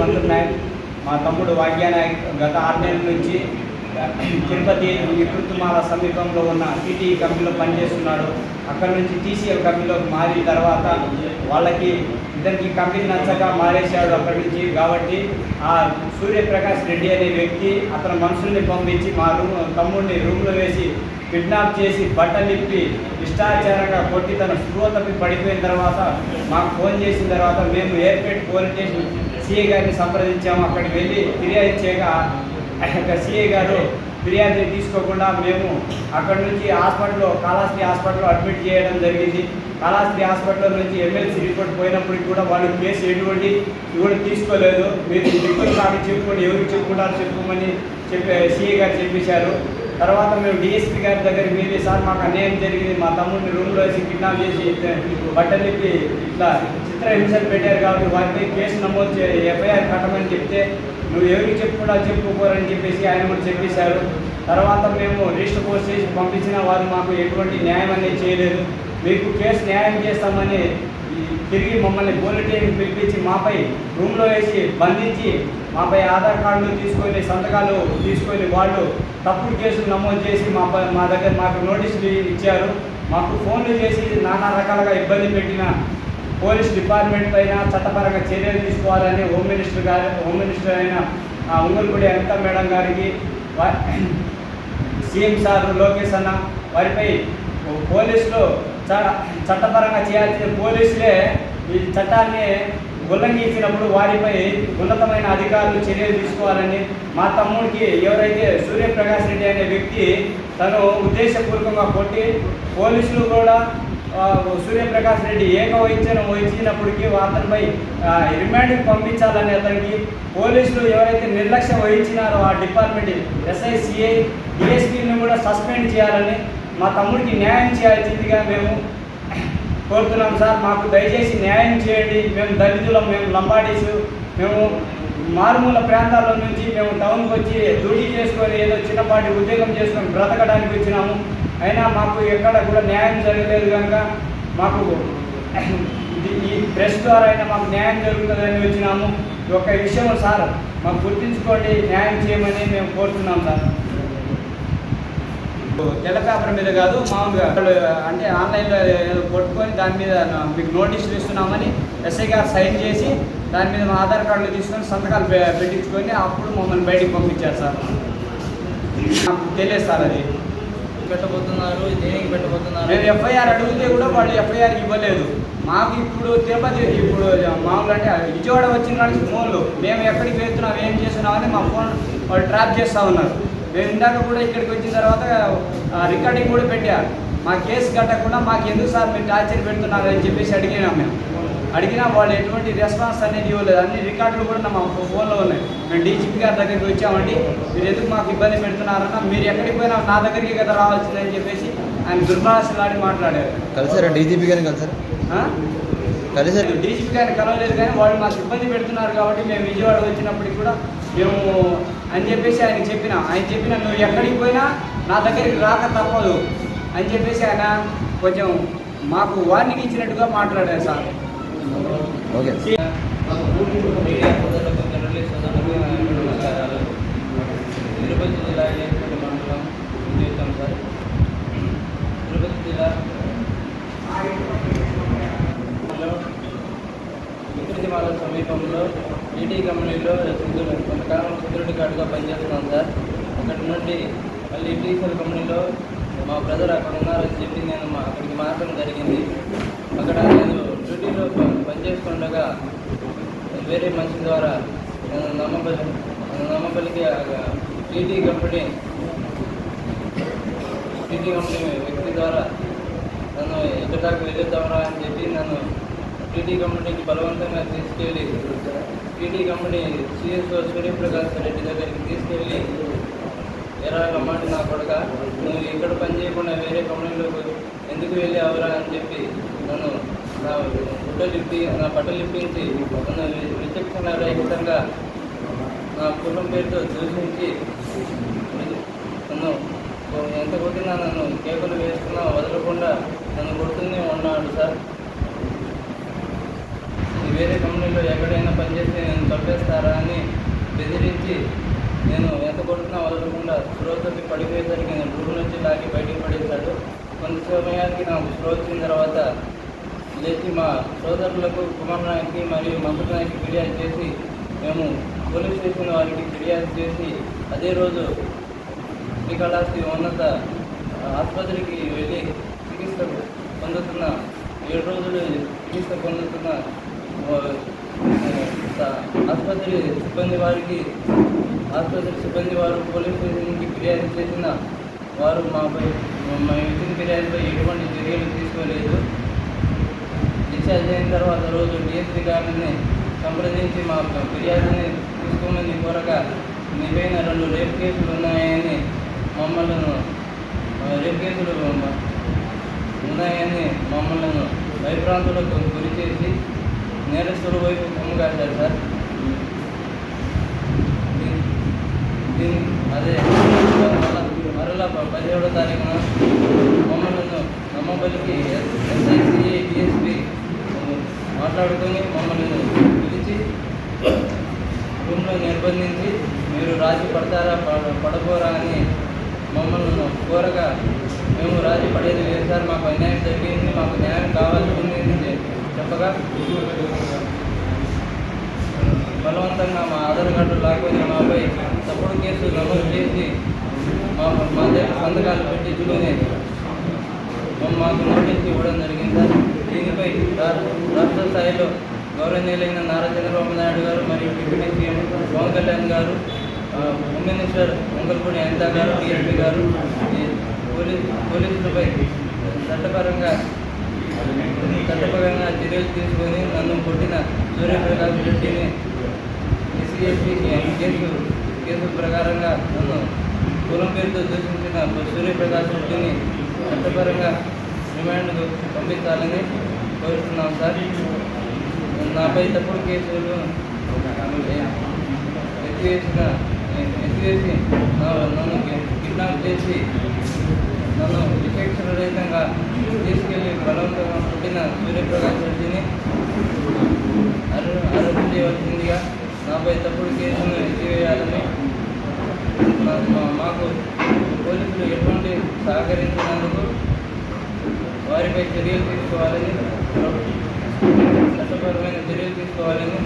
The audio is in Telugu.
మంత్రి నాయక్ మా తమ్ముడు వాగ్యానాయక్ గత ఆరు నెలల నుంచి తిరుపతి వికృతిమాల సమీపంలో ఉన్న టీటీ కంపెనీలో పనిచేస్తున్నాడు. అక్కడ నుంచి టీసీఎల్ కంపెనీలోకి మారిన తర్వాత వాళ్ళకి ఇద్దరికి కంపెనీ నచ్చక మారేశాడు అక్కడి నుంచి. కాబట్టి ఆ సూర్యప్రకాష్ రెడ్డి అనే వ్యక్తి అతని మనుషుల్ని పంపించి మా రూమ్ తమ్ముడిని రూమ్లో వేసి కిడ్నాప్ చేసి బట్టలిప్పి శిష్టాచారంగా కొట్టి తన స్పృహ తప్పి పడిపోయిన తర్వాత మాకు ఫోన్ చేసిన తర్వాత మేము ఎయిర్పేట్ పోలీస్ స్టేషన్ సీఏ గారిని సంప్రదించాము. అక్కడికి వెళ్ళి ఫిర్యాదు చేయగా ఆ యొక్క సిఐ గారు ఫిర్యాదు తీసుకోకుండా మేము అక్కడ నుంచి హాస్పిటల్లో కాళాస్త్రి హాస్పిటల్లో అడ్మిట్ చేయడం జరిగింది. కాళాస్త్రి హాస్పిటల్ నుంచి ఎమ్మెల్సీ రిపోర్ట్ పోయినప్పటికి కూడా వాళ్ళు కేసు ఎటువంటి కూడా తీసుకోలేదు. మీరు దిక్కులు నాకు చెప్పుకోండి ఎవరికి చెప్పుకుంటారో చెప్పుకోమని చెప్పే సిఏ గారు చెప్పేశారు. తర్వాత మేము డిఎస్పీ గారి దగ్గరికి వెళ్ళి సార్ మాకు అన్యాయం జరిగింది. మా తమ్ముడిని రూమ్లో వేసి కిడ్నాప్ చేసి బట్టలు ఇప్పి ఇట్లా చిత్ర హింసలు పెట్టారు కాబట్టి వారిపై కేసు నమోదు చే ఎఫ్ఐఆర్ కట్టమని చెప్తే నువ్వు ఎవరికి చెప్పుకుంటా చెప్పుకోరని చెప్పేసి ఆయన కూడా చెప్పేశారు. తర్వాత మేము రిజిస్టర్ పోస్ట్ చేసి పంపించిన వారు మాకు ఎటువంటి న్యాయం అనేది చేయలేదు. మీకు కేసు న్యాయం చేస్తామని తిరిగి మమ్మల్ని బోలెటిన్ పిలిపించి మాపై రూమ్లో వేసి బంధించి మాపై ఆధార్ కార్డులు తీసుకొని సంతకాలు తీసుకొని వాళ్ళు తప్పుడు కేసులు నమోదు చేసి మా ప- మా దగ్గర మాకు నోటీసులు ఇచ్చారు. మాకు ఫోన్లు చేసి నానా రకాలుగా ఇబ్బంది పెట్టిన పోలీస్ డిపార్ట్మెంట్ పైన చట్టపరంగా చర్యలు తీసుకోవాలని హోమ్ మినిస్టర్ గారు హోమ్ మినిస్టర్ అయిన ఆ, ఉంగల్పూడి అనిత మేడం గారికి సీఎం సార్ లోకేష్ అన్న వారిపై పోలీసులు చట్టపరంగా చేయాల్సిన పోలీసులే ఈ చట్టాన్ని ఉల్లంఘించినప్పుడు వారిపై ఉన్నతమైన అధికారులు చర్యలు తీసుకోవాలని మా తమ్ముడికి ఎవరైతే సూర్యప్రకాష్ రెడ్డి అనే వ్యక్తి తను ఉద్దేశపూర్వకంగా కొట్టి పోలీసులు కూడా సూర్యప్రకాష్ రెడ్డి ఏక వహించినప్పటికీ అతనిపై ఆ, రిమాండ్కి పంపించాలని అతనికి పోలీసులు ఎవరైతే నిర్లక్ష్యం వహించినారో ఆ డిపార్ట్మెంట్ ఎస్ఐ సిఐ డిఎస్పీని కూడా సస్పెండ్ చేయాలని మా తమ్ముడికి న్యాయం చేయాల్సిందిగా మేము కోరుతున్నాం సార్ మాకు దయచేసి న్యాయం చేయండి. మేము దళితులం మేము లంబాడీసు మేము మారుమూల ప్రాంతాల నుంచి మేము టౌన్కి వచ్చి డ్యూటీ చేసుకొని ఏదో చిన్నపాటి ఉద్యోగం చేసుకొని బ్రతకడానికి వచ్చినాము. అయినా మాకు ఎక్కడ కూడా న్యాయం జరగలేదు కనుక మాకు ఈ ప్రెస్ ద్వారా అయినా మాకు న్యాయం జరుగుతుందని వచ్చినాము. ఒక ఒక్క విషయం సార్ మాకు గుర్తించుకోండి న్యాయం చేయమని మేము కోరుతున్నాం సార్. తెల్ల పేపర్ మీద కాదు మామూలుగా అంటే ఆన్లైన్లో ఏదో కొట్టుకొని దాని మీద మీకు నోటీసులు ఇస్తున్నామని ఎస్ఐ గారు సైన్ చేసి దాని మీద మా ఆధార్ కార్డులు తీసుకొని సంతకాలు పెట్టించుకొని అప్పుడు మమ్మల్ని బయటికి పంపించారు సార్. నాకు తెలియదు సార్ అది. పెట్టబోతున్నారు దేనికి పెట్టబోతున్నారు? మేము ఎఫ్ఐఆర్ అడిగితే కూడా వాళ్ళు ఎఫ్ఐఆర్ ఇవ్వలేదు. మాకు ఇప్పుడు తిరుపతి ఇప్పుడు మామూలు అంటే విజయవాడ వచ్చిన ఫోన్లు. మేము ఎక్కడికి వెళ్తున్నాం ఏం చేస్తున్నామని మా ఫోన్ వాళ్ళు ట్రాప్ చేస్తూ ఉన్నారు. మేము ఇందాక కూడా ఇక్కడికి వచ్చిన తర్వాత రికార్డింగ్ కూడా పెట్టారు మా కేసు కట్టకుండా మాకు ఎందుకు సార్ మీరు టార్చర్ పెడుతున్నారు అని చెప్పేసి అడిగినాం మేము. అడిగినా వాళ్ళు ఎటువంటి రెస్పాన్స్ అనేది ఇవ్వలేదు. అన్ని రికార్డులు కూడా మా ఫోన్లో ఉన్నాయి. మేము డీజీపీ గారి దగ్గరికి వచ్చామండి. మీరు ఎందుకు మాకు ఇబ్బంది పెడుతున్నారన్నా మీరు ఎక్కడికి పోయినా నా దగ్గరికి కదా రావాల్సిందని చెప్పేసి ఆయన దుర్భాషలాడి మాట్లాడారు. కలిసారా? డీజీపీ గారిని కలిసారా? కలిసారు డీజీపీ గారిని కలవలేదు కానీ వాళ్ళు మాకు ఇబ్బంది పెడుతున్నారు కాబట్టి మేము విజయవాడ వచ్చినప్పటికి కూడా మేము అని చెప్పేసి ఆయన చెప్పిన ఆయన చెప్పిన నువ్వు ఎక్కడికి పోయినా నా దగ్గరికి రాక తప్పదు అని చెప్పేసి ఆయన కొంచెం మాకు వార్నింగ్ ఇచ్చినట్టుగా మాట్లాడారు సార్. ఓకే. తిరుపతి జిల్లా. తిరుపతి జిల్లా వికృతిమాల సమీపంలో ఈటీ కంపెనీలో సుందరుడు కొంతకాలం సుందరుడి గార్డుగా పనిచేస్తున్నాను సార్. అక్కడి నుండి మళ్ళీ టీసీఎల్ కంపెనీలో మా బ్రదర్ అక్కడ ఉన్నారని చెప్పి నేను మా అక్కడికి మారడం జరిగింది. అక్కడ నేను డ్యూటీలో పనిచేస్తుండగా వేరే మనిషి ద్వారా నేను నమ్మబలి నమ్మబలికి టీటీ కంపెనీ టీటీ కంపెనీ వ్యక్తి ద్వారా నన్ను ఎక్కడ దాకా వెళ్ళొద్దామరా అని చెప్పి నన్ను టీటీ కంపెనీకి బలవంతంగా తీసుకెళ్ళి TT company CSO Suryaprakash Reddy దగ్గరికి తీసుకెళ్ళి ఎరా మాట నా కొడుక నువ్వు ఇక్కడ పని చేయకుండా వేరే కంపెనీలోకి ఎందుకు వెళ్ళి అవరా అని చెప్పి నన్ను నా బుట్టలు ఇప్పి నా బట్టలు ఇప్పించి నన్ను విచక్షణ రహితంగా నా కుటుంబం పేరుతో దూషించి నన్ను ఎంత కొట్టినా నన్ను కేకులు వేసుకున్నా వదలకుండా నన్ను కొడుతూనే ఉన్నాడు సార్. వేరే కంపెనీలో ఎక్కడైనా పనిచేస్తే నేను చంపేస్తారా అని బెదిరించి నేను ఎంత కొడుతున్నా వదలకుండా స్పృహ పడిపోయేసరికి నేను రూమ్ నుంచి లాగి బయటికి పడేశాడు. కొంత సమయానికి నాకు స్పృహ వచ్చిన తర్వాత లేచి మా సోదరులకు కుమార్ నాయక్కి మరియు మమత నాయక్కి ఫిర్యాదు చేసి మేము పోలీస్ స్టేషన్ వారికి ఫిర్యాదు చేసి అదే రోజు శ్రీకాళహస్తి ఉన్నత ఆసుపత్రికి వెళ్ళి చికిత్స పొందుతున్న ఏడు రోజులు చికిత్స పొందుతున్న ఆసుపత్రి సిబ్బంది వారికి ఆసుపత్రి సిబ్బంది వారు పోలీస్ స్టేషన్కి ఫిర్యాదు చేసిన వారు మాపై మా ఇచ్చిన ఫిర్యాదుపై ఎటువంటి చర్యలు తీసుకోలేదు. డిశ్చార్జ్ అయిన తర్వాత రోజు డిఎస్పీ గారిని సంప్రదించి మా ఫిర్యాదుని తీసుకోమని కోరగా మీపైన రెండు రేప్ కేసులు ఉన్నాయని మమ్మల్ని రేప్ కేసులు ఉన్నాయని మమ్మల్ని భయప్రాంతులకు గురి చేసి నేరస్తుల వైపు కొమ్ము సార్. దీని అదే. మరలా పదిహేడో తారీఖున మమ్మల్ని నమ్మబలికి ఎస్ఐసిఏ డిఎస్పి మాట్లాడుకొని మమ్మల్ని పిలిచి రూమ్లో నిర్బంధించి మీరు రాజీ పడతారా పడ- పడబోరా అని మమ్మల్ని కోరగా మేము రాజీ పడేది లేదు సార్ మాకు అన్యాయం జరిగింది మాకు న్యాయం కావాల్సింది అని చె- చెప్పగా బలవంతంగా మా ఆధార్ కార్డు లాక్కొని మాపై తప్పుడు కేసు నమోదు చేసి మా మా దగ్గర సంతకాలు పెట్టించుకొని మాకు నోటీస్ ఇవ్వడం జరిగింది సార్. దీనిపై రాష్ట్ర స్థాయిలో గౌరవనీయులైన నారా చంద్రబాబు నాయుడు గారు మరియు డిప్యూటీ సీఎం పవన్ కళ్యాణ్ గారు హోమ్ మినిస్టర్ వంగల్పూడి అనిత గారు డిఎస్పీ గారు పోలీస్ పోలీసులపై చట్టపరంగా చట్టపరంగా చర్యలు తీసుకొని నన్ను కొట్టిన సూర్యప్రకాష్ రెడ్డిని ఎస్సీ కేసు కేసు ప్రకారంగా నన్ను కులం పేరుతో దూషించిన సూర్యప్రకాష్ రెడ్డిని చట్టపరంగా రిమాండ్కు పంపించాలని కోరుతున్నాం సార్. నాపై తప్పుడు కేసులు ఎత్తివేసిన ఎత్తివేసి నన్ను కిడ్నాప్ చేసి నన్ను విచక్షణ తీసుకెళ్ళి బలవంతంగా పుట్టిన సూర్యప్రకాష్ రెడ్డిని అరె చేయవలసిందిగా నాపై తప్పుడు కేసును ఎత్తివేయాలని మా- మాకు పోలీసులు ఎటువంటి సహకరించినందుకు వారిపై చర్యలు తీసుకోవాలని చట్టపరమైన చర్యలు తీసుకోవాలని